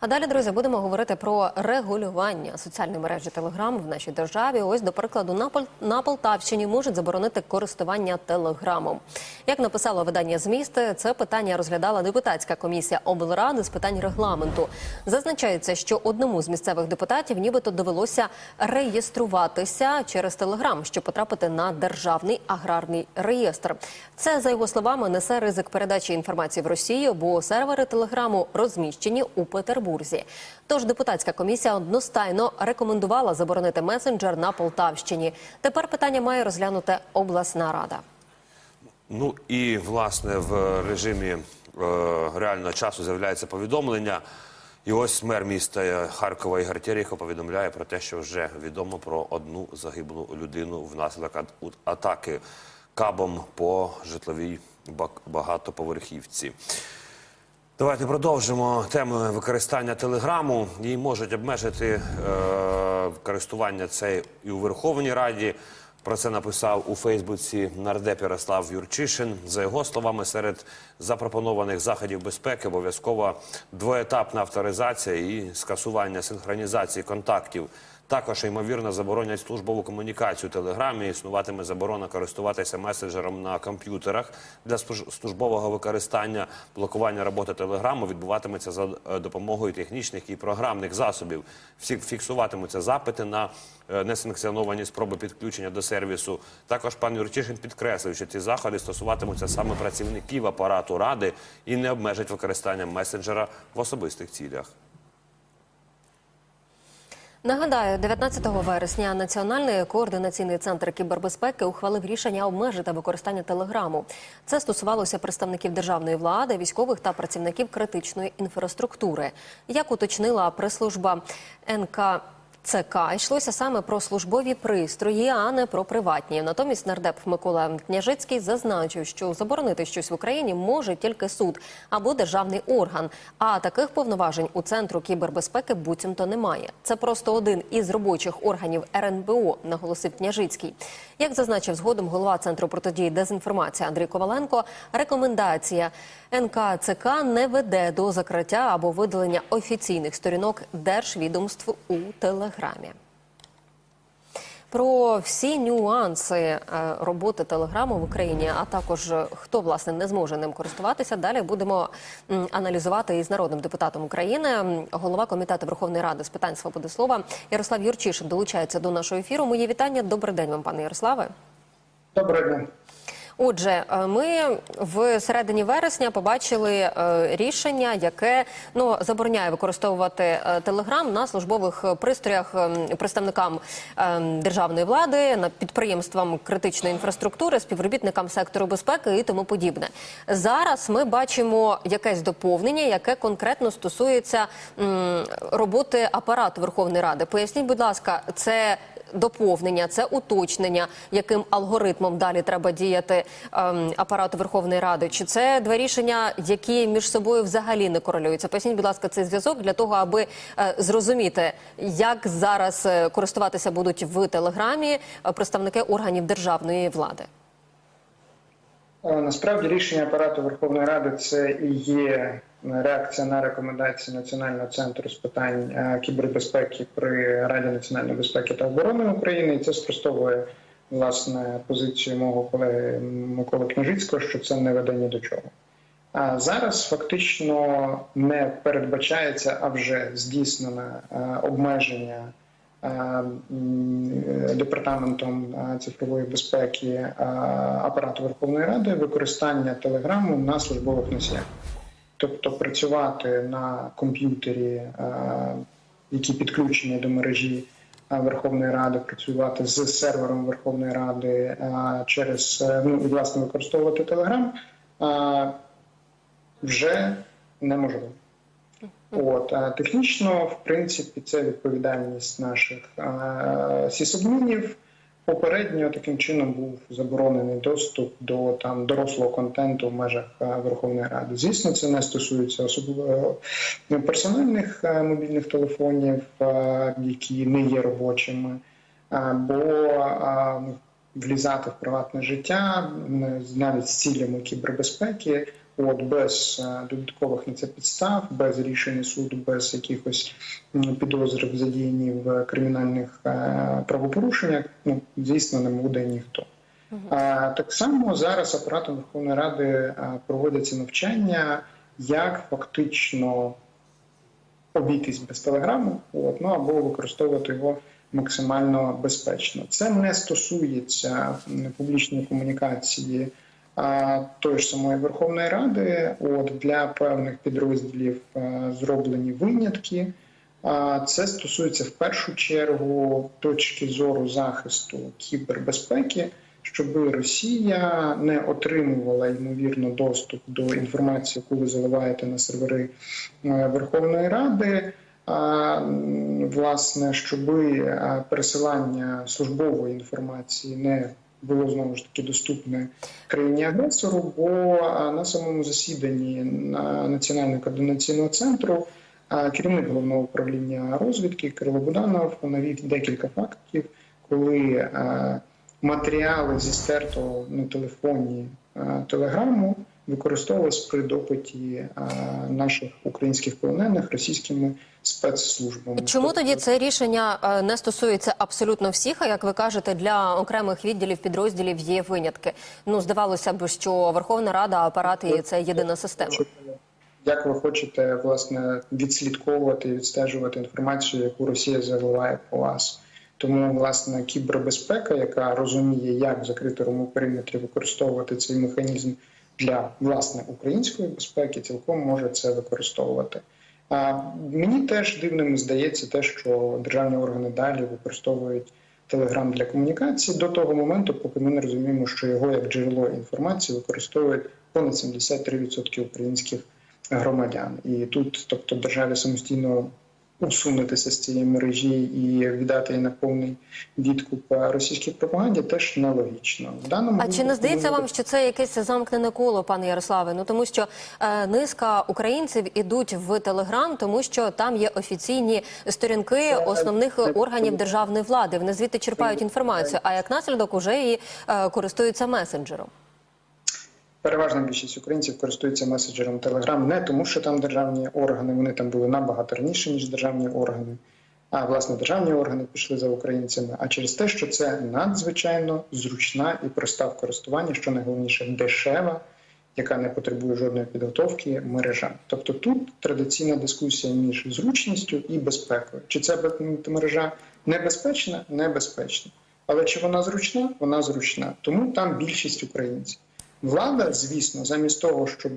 А далі, друзі, будемо говорити про регулювання соціальної мережі Телеграм в нашій державі. Ось, до прикладу, на, Пол- на Полтавщині можуть заборонити користування телеграмом. Як написало видання «Зміст», це питання розглядала депутатська комісія облради з питань регламенту. Зазначається, що одному з місцевих депутатів нібито довелося реєструватися через Телеграм, щоб потрапити на державний аграрний реєстр. Це за його словами несе ризик передачі інформації в Росію, бо сервери телеграму розміщені у Петербурзі. Тож депутатська комісія одностайно рекомендувала заборонити месенджер на Полтавщині. Тепер питання має розглянути обласна рада. Ну і власне в режимі е, реального часу з'являється повідомлення. І ось мер міста Харкова Ігор Терехов повідомляє про те, що вже відомо про одну загиблу людину внаслідок ат- атаки кабом по житловій багатоповерхівці. Давайте продовжимо тему використання телеграму. Її можуть обмежити е, користування це і у Верховній Раді. Про це написав у Фейсбуці нардеп Ярослав Юрчишин. За його словами, серед запропонованих заходів безпеки обов'язкова двоетапна авторизація і скасування синхронізації контактів. Також ймовірно заборонять службову комунікацію телеграмі. Існуватиме заборона користуватися месенджером на комп'ютерах для службового використання. Блокування роботи телеграму відбуватиметься за е, допомогою технічних і програмних засобів. Всі фіксуватимуться запити на е, несанкціоновані спроби підключення до сервісу. Також пан Юрчишин підкреслив, що ці заходи стосуватимуться саме працівників апарату ради і не обмежать використання месенджера в особистих цілях. Нагадаю, 19 вересня Національний координаційний центр кібербезпеки ухвалив рішення обмежити використання телеграму. Це стосувалося представників державної влади, військових та працівників критичної інфраструктури. Як уточнила прес-служба НК. ЦК йшлося саме про службові пристрої, а не про приватні. Натомість нардеп Микола Княжицький зазначив, що заборонити щось в Україні може тільки суд або державний орган. А таких повноважень у центру кібербезпеки буцімто немає. Це просто один із робочих органів РНБО, наголосив Княжицький. Як зазначив згодом голова центру протидії дезінформації Андрій Коваленко, рекомендація НКЦК не веде до закриття або видалення офіційних сторінок держвідомств у Телеграмі. Про всі нюанси е, роботи телеграму в Україні, а також е, хто власне не зможе ним користуватися. Далі будемо аналізувати із народним депутатом України. Голова комітету Верховної Ради з питань свободи слова Ярослав Юрчишин долучається до нашого ефіру. Мої вітання. Добрий день вам, пане Ярославе. Доброго дня. Отже, е, ми в середині вересня побачили е, рішення, яке ну забороняє використовувати е, телеграм на службових пристроях ем, представникам ем, державної влади, на підприємствам критичної інфраструктури, співробітникам сектору безпеки і тому подібне. Зараз ми бачимо якесь доповнення, яке конкретно стосується роботи апарату Верховної Ради. Поясніть, будь ласка, це доповнення, це уточнення, яким алгоритмом далі треба діяти ем, апарату Верховної Ради? Чи це два рішення, які між собою взагалі не корелюються? Поясніть, будь ласка, цей зв'язок для того, аби е, зрозуміти, як зараз е, користуватися будуть в телеграмі е, представники органів державної влади. Е, Насправді рішення апарату Верховної Ради це і є реакція на рекомендації Національного центру з питань е, кібербезпеки при Раді національної безпеки та оборони України. І це спростовує власне позицію мого колеги Миколи Княжицького, що це не веде ні до чого. А зараз фактично не передбачається, а вже здійснене е, обмеження е, департаментом цифрової безпеки апарату Верховної Ради використання телеграму на службових носіях. Тобто працювати на комп'ютері, е, які підключені до мережі е, Верховної Ради, працювати з сервером Верховної Ради е, через ну і власне використовувати Телеграм вже неможливо. От а технічно, в принципі, це відповідальність наших сісадмінів. Попередньо таким чином був заборонений доступ до там дорослого контенту в межах е, Верховної Ради. Звісно, це не стосується особливо е, персональних е, мобільних телефонів, які не є робочими, бо влізати в приватне життя навіть з цілями кібербезпеки От без додаткових на це підстав, без рішення суду, без якихось м, підозр задіяні в кримінальних правопорушеннях, ну звісно, не буде ніхто. А, так само зараз апаратом Верховної Ради проводяться навчання, як фактично обійтись без телеграму, от, ну або використовувати його максимально безпечно. Це не стосується публічної комунікації а, тої ж самої Верховної Ради. От для певних підрозділів а, зроблені винятки. Це стосується в першу чергу точки зору захисту кібербезпеки, щоб Росія не отримувала ймовірно доступ до інформації, яку ви заливаєте на сервери е, Верховної Ради. Власне, щоб е, пересилання службової інформації не було знову ж таки доступне країні агресору, бо на самому засіданні Національного координаційного центру керівник головного управління розвідки Кирило Буданов навів декілька фактів, коли е, матеріали зі стертого на телефоні е, телеграму використовувалися при допиті е, наших українських полонених російськими спецслужбами. Чому Тобто- тоді це рішення не стосується абсолютно всіх? А як ви кажете, для окремих відділів підрозділів є винятки? Ну здавалося б, що Верховна Рада, апарат і це єдина система. Як ви хочете власне відслідковувати і відстежувати інформацію, яку Росія заливає по вас? Тому власне кібербезпека, яка розуміє, як в закритому периметрі використовувати цей механізм для власне української безпеки, цілком може це використовувати. А мені теж дивним здається те, що державні органи далі використовують телеграм для комунікації до того моменту, поки ми не розуміємо, що його як джерело інформації використовують понад 73% українських громадян. І тут, тобто, державі самостійно усунутися з цієї мережі і віддати її на повний відкуп російській пропаганді, теж нелогічно. В даному А чи не здається ми- вам, що це якесь замкнене коло, пане Ярославе? Ну тому що е, низка українців ідуть в Телеграм, тому що там є офіційні сторінки основних органів державної влади. Вони звідти черпають інформацію. А як наслідок уже і е, користуються месенджером. Переважна більшість українців користуються меседжером Telegram не тому, що там державні органи, вони там були набагато раніше, ніж державні органи. А власне державні органи пішли за українцями, а через те, що це надзвичайно зручна і проста в користуванні, що найголовніше дешева, яка не потребує жодної підготовки мережа. Тобто тут традиційна дискусія між зручністю і безпекою. Чи ця мережа небезпечна? Небезпечна. Але чи вона зручна? Вона зручна. Тому там більшість українців. Влада, звісно, замість того, щоб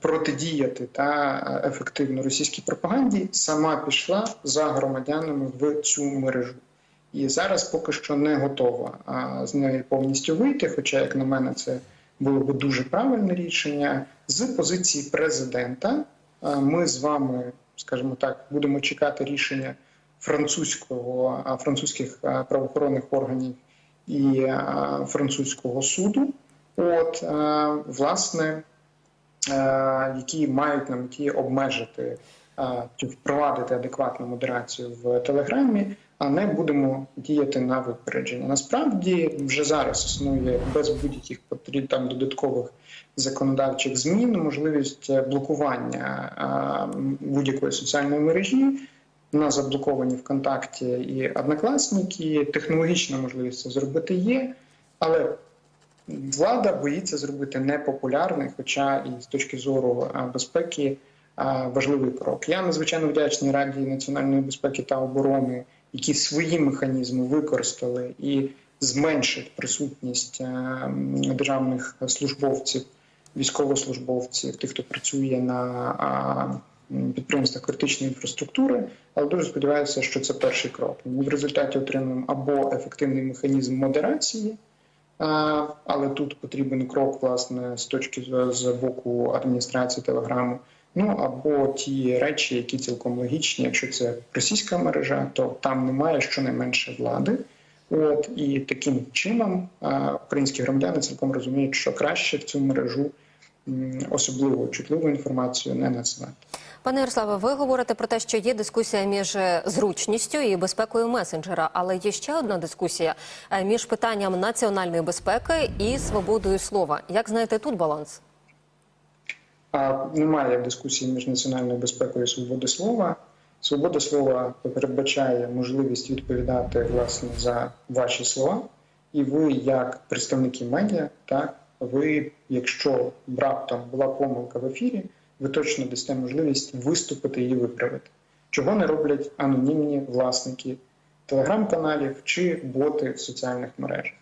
протидіяти та ефективно російській пропаганді, сама пішла за громадянами в цю мережу. І зараз поки що не готова з неї повністю вийти. Хоча, як на мене, це було б дуже правильне рішення. З позиції президента ми з вами, скажімо так, будемо чекати рішення французького французьких правоохоронних органів і французького суду. От е, власне, е, які мають на меті обмежити е, чи впровадити адекватну модерацію в телеграмі, а не будемо діяти на випередження. Насправді вже зараз існує без будь-яких там додаткових законодавчих змін можливість блокування будь-якої соціальної мережі. У нас заблоковані ВКонтакті і однокласники. Технологічна можливість це зробити є, але влада боїться зробити непопулярний, хоча і з точки зору безпеки важливий крок. Я надзвичайно вдячний Раді національної безпеки та оборони, які свої механізми використали і зменшить присутність державних службовців, військовослужбовців, тих, хто працює на підприємствах критичної інфраструктури, але дуже сподіваюся, що це перший крок. Ми в результаті отримаємо або ефективний механізм модерації. Але тут потрібен крок, власне, з точки з, боку адміністрації телеграму. Ну або ті речі, які цілком логічні. Якщо це російська мережа, то там немає щонайменше влади. От і таким чином українські громадяни цілком розуміють, що краще в цю мережу особливо чутливу інформацію не надсилати. Пане Ярославе, ви говорите про те, що є дискусія між е, зручністю і безпекою месенджера, але є ще одна дискусія е, між питанням національної безпеки і свободою слова. Як знаєте тут баланс? А немає дискусії між національною безпекою і свободою слова. Свобода слова передбачає можливість відповідати власне за ваші слова, і ви, як представники медіа, так ви, якщо раптом була помилка в ефірі, ви точно дасте можливість виступити і виправити. Чого не роблять анонімні власники телеграм-каналів чи боти в соціальних мережах.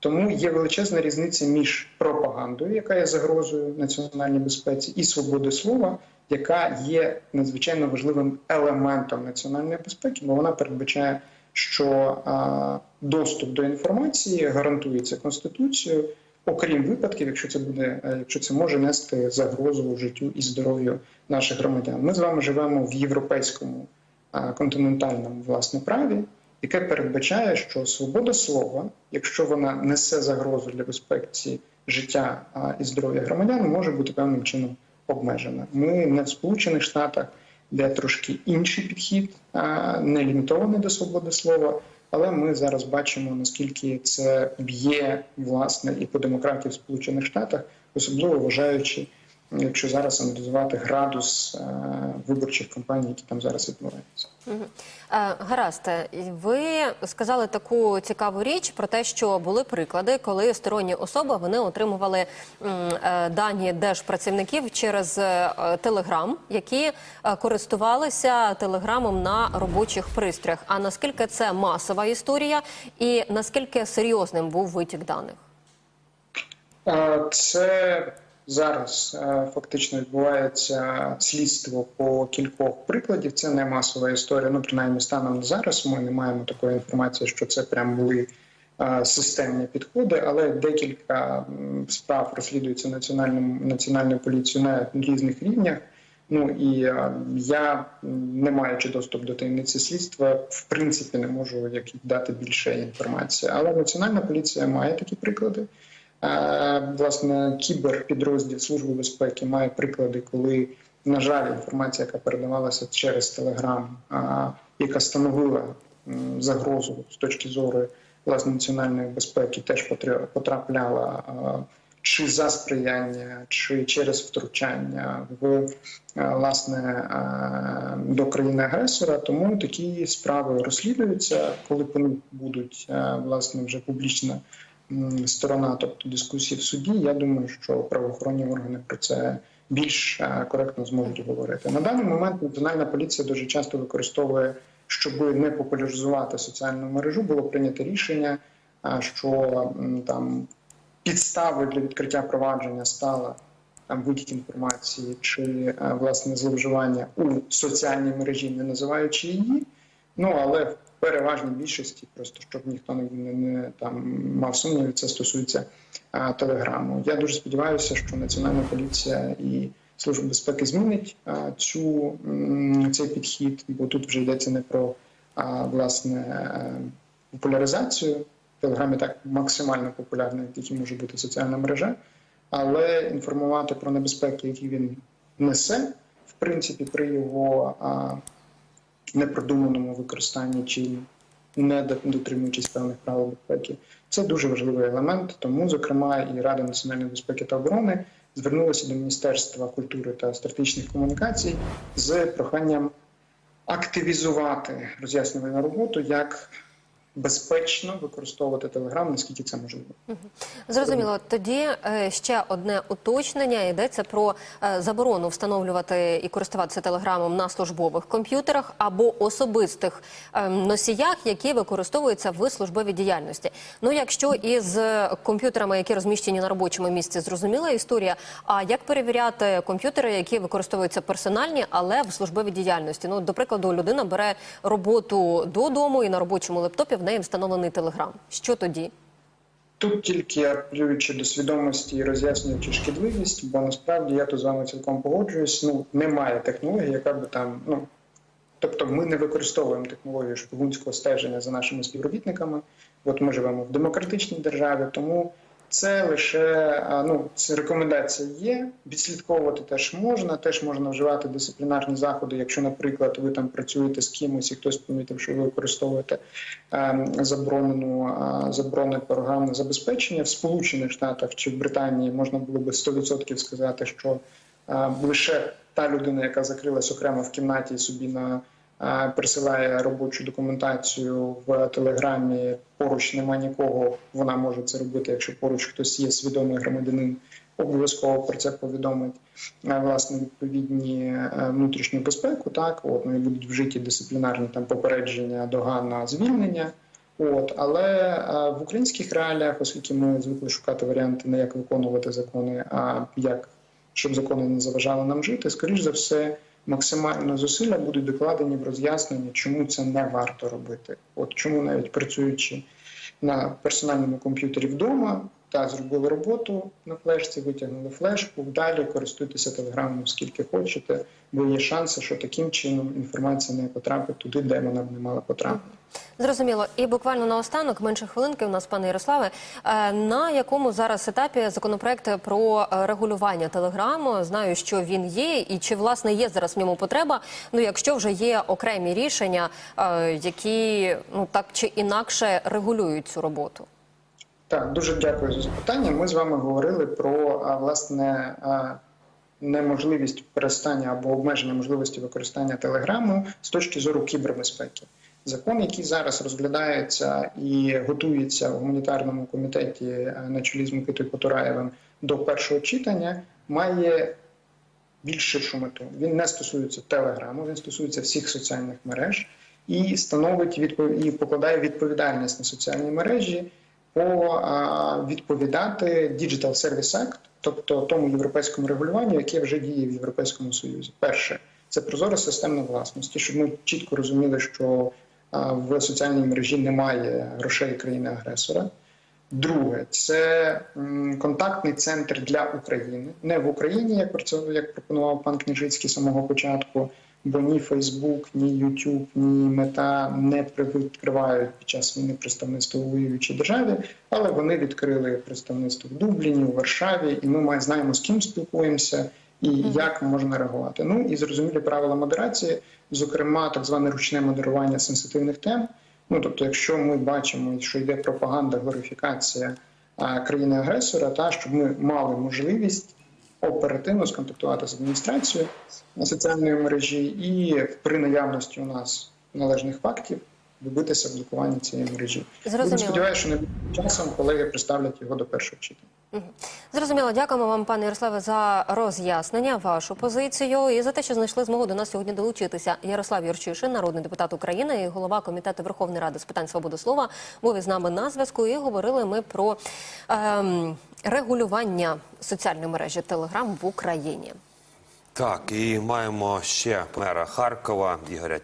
Тому є величезна різниця між пропагандою, яка є загрозою національній безпеці, і свободою слова, яка є надзвичайно важливим елементом національної безпеки, бо вона передбачає, що а, доступ до інформації гарантується конституцією, окрім випадків, якщо це буде, е, якщо це може нести загрозу життю і здоров'ю наших громадян. Ми з вами живемо в європейському континентальному власне праві, яке передбачає, що свобода слова, якщо вона несе загрозу для безпеки життя і здоров'я громадян, може бути певним чином обмежена. Ми не в Сполучених Штатах, де трошки інший підхід, не лімітований до свободи слова. Але ми зараз бачимо наскільки це б'є власне і по демократії в Сполучених Штатах, особливо вважаючи, якщо зараз аналізувати градус е, виборчих кампаній, які там зараз відбуваються. Е, Гаразд, ви сказали таку цікаву річ про те, що були приклади, коли сторонні особи вони отримували е, дані держпрацівників через телеграм, які користувалися телеграмом на робочих пристроях. А наскільки це масова історія, і наскільки серйозним був витік даних? Це зараз е, фактично відбувається слідство по кількох прикладів. Це не масова історія. Ну принаймні станом на зараз ми не маємо такої інформації, що це прям були е, системні підходи, але декілька справ розслідуються національним національною поліцією на різних рівнях. Ну і е, я, не маючи доступ до таємниці слідства, в принципі не можу як дати більше інформації. Але національна поліція має такі приклади. Власне, кіберпідрозділ Служби безпеки має приклади, коли, на жаль, інформація, яка передавалася через Телеграм, яка становила загрозу з точки зору власне національної безпеки, теж потра- потрапляла чи за сприяння, чи через втручання в власне до країни-агресора. Тому такі справи розслідуються, коли по них будуть власне вже публічно сторона, тобто дискусії в суді. Я думаю, що правоохоронні органи про це більш е, коректно зможуть говорити. На даний момент національна поліція дуже часто використовує, щоб не популяризувати соціальну мережу, було прийнято рішення, е, що там підставою для відкриття провадження стала там витік інформації чи е, власне зловживання у соціальній мережі, не називаючи її. Ну але переважній більшості, просто щоб ніхто не, не, не там мав сумнівів, це стосується а, телеграму. Я дуже сподіваюся, що Національна поліція і Служба безпеки змінить а, цю м, цей підхід, бо тут вже йдеться не про а, власне е, популяризацію. Телеграм і так максимально популярна, як тільки може бути соціальна мережа, але інформувати про небезпеки, які він несе, в принципі, при його а, непродуманому використанні чи не дотримуючись певних правил безпеки. Це дуже важливий елемент. Тому, зокрема, і Рада національної безпеки та оборони звернулася до Міністерства культури та стратегічних комунікацій з проханням активізувати роз'яснювальну роботу, як безпечно використовувати телеграм, наскільки це можливо. Зрозуміло. Тоді е, ще одне уточнення. Йдеться про е, заборону встановлювати і користуватися телеграмом на службових комп'ютерах або особистих е, носіях, які використовуються в службовій діяльності. Ну, якщо із комп'ютерами, які розміщені на робочому місці, зрозуміла історія. А як перевіряти комп'ютери, які використовуються персональні, але в службовій діяльності? Ну, до прикладу, людина бере роботу додому і на робочому лептопі в неї встановлений телеграм. Що тоді? Тут тільки апелюючи до свідомості і роз'яснюючи шкідливість, бо насправді я тут з вами цілком погоджуюсь. Ну немає технології, яка би там ну. Тобто ми не використовуємо технологію шпигунського стеження за нашими співробітниками. От ми живемо в демократичній державі, тому це лише ну це рекомендація є. Відслідковувати теж можна, теж можна вживати дисциплінарні заходи, якщо, наприклад, ви там працюєте з кимось і хтось помітив, що ви використовуєте е, заборонену заборонене програмне забезпечення в Сполучених Штатах чи в Британії можна було би 100% сказати, що е, лише та людина, яка закрилась окремо в кімнаті собі на присилає робочу документацію в телеграмі. Поруч нема нікого. Вона може це робити, якщо поруч хтось є свідомий громадянин. Обов'язково про це повідомить власне відповідні е, внутрішню безпеку. Так от ну і будуть вжиті дисциплінарні там попередження догана звільнення. От але е, в українських реаліях, оскільки ми звикли шукати варіанти не як виконувати закони, а як щоб закони не заважали нам жити, скоріш за все, максимально зусилля будуть докладені в роз'ясненні, чому це не варто робити. От чому навіть працюючи на персональному комп'ютері вдома, та зробили роботу на флешці, витягнули флешку, далі користуйтеся телеграмом скільки хочете, бо є шанси, що таким чином інформація не потрапить туди, де вона б не мала потрапити. Зрозуміло. І буквально наостанок, менше хвилинки у нас, пане Ярославе. Е, На якому зараз етапі законопроект про е, регулювання телеграму? Знаю, що він є, і чи власне є зараз в ньому потреба? Ну, якщо вже є окремі рішення, е, які ну так чи інакше регулюють цю роботу. Так, дуже дякую за запитання. Ми з вами говорили про власне неможливість використання або обмеження можливості використання телеграму з точки зору кібербезпеки. Закон, який зараз розглядається і готується в гуманітарному комітеті на чолі з Микитою Потураєвим до першого читання, має більш ширшу мету. Він не стосується телеграму, він стосується всіх соціальних мереж і становить відпов... і покладає відповідальність на соціальні мережі відповідати Digital Service Act, тобто тому європейському регулюванню, яке вже діє в Європейському Союзі. Перше це прозора системна власності, щоб ми чітко розуміли, що в соціальній мережі немає грошей країни-агресора. Друге, це контактний центр для України, не в Україні, як пропонував пан Княжицький з самого початку. Бо ні Фейсбук, ні Ютуб, ні Мета не відкривають під час війни представництво у воюючій державі, але вони відкрили представництво в Дубліні, у Варшаві, і ми знаємо з ким спілкуємося і як можна реагувати. Ну і зрозумілі правила модерації, зокрема, так зване ручне модерування сенситивних тем. Ну тобто, якщо ми бачимо, що йде пропаганда, глорифікація країни-агресора, та щоб ми мали можливість оперативно сконтактувати з адміністрацією на соціальної мережі, і при наявності у нас належних фактів добитися блокування цієї мережі. Зрозуміло. Сподіваюся, що найближчим часом колеги представлять його до першого читання. Зрозуміло, дякуємо вам, пане Ярославе, за роз'яснення, вашу позицію і за те, що знайшли змогу до нас сьогодні долучитися. Ярослав Юрчишин, народний депутат України і голова комітету Верховної Ради з питань свободи слова, був із нами на зв'язку. І говорили ми про ем, регулювання соціальної мережі Телеграм в Україні. Так, і маємо ще мера Харкова Ігоря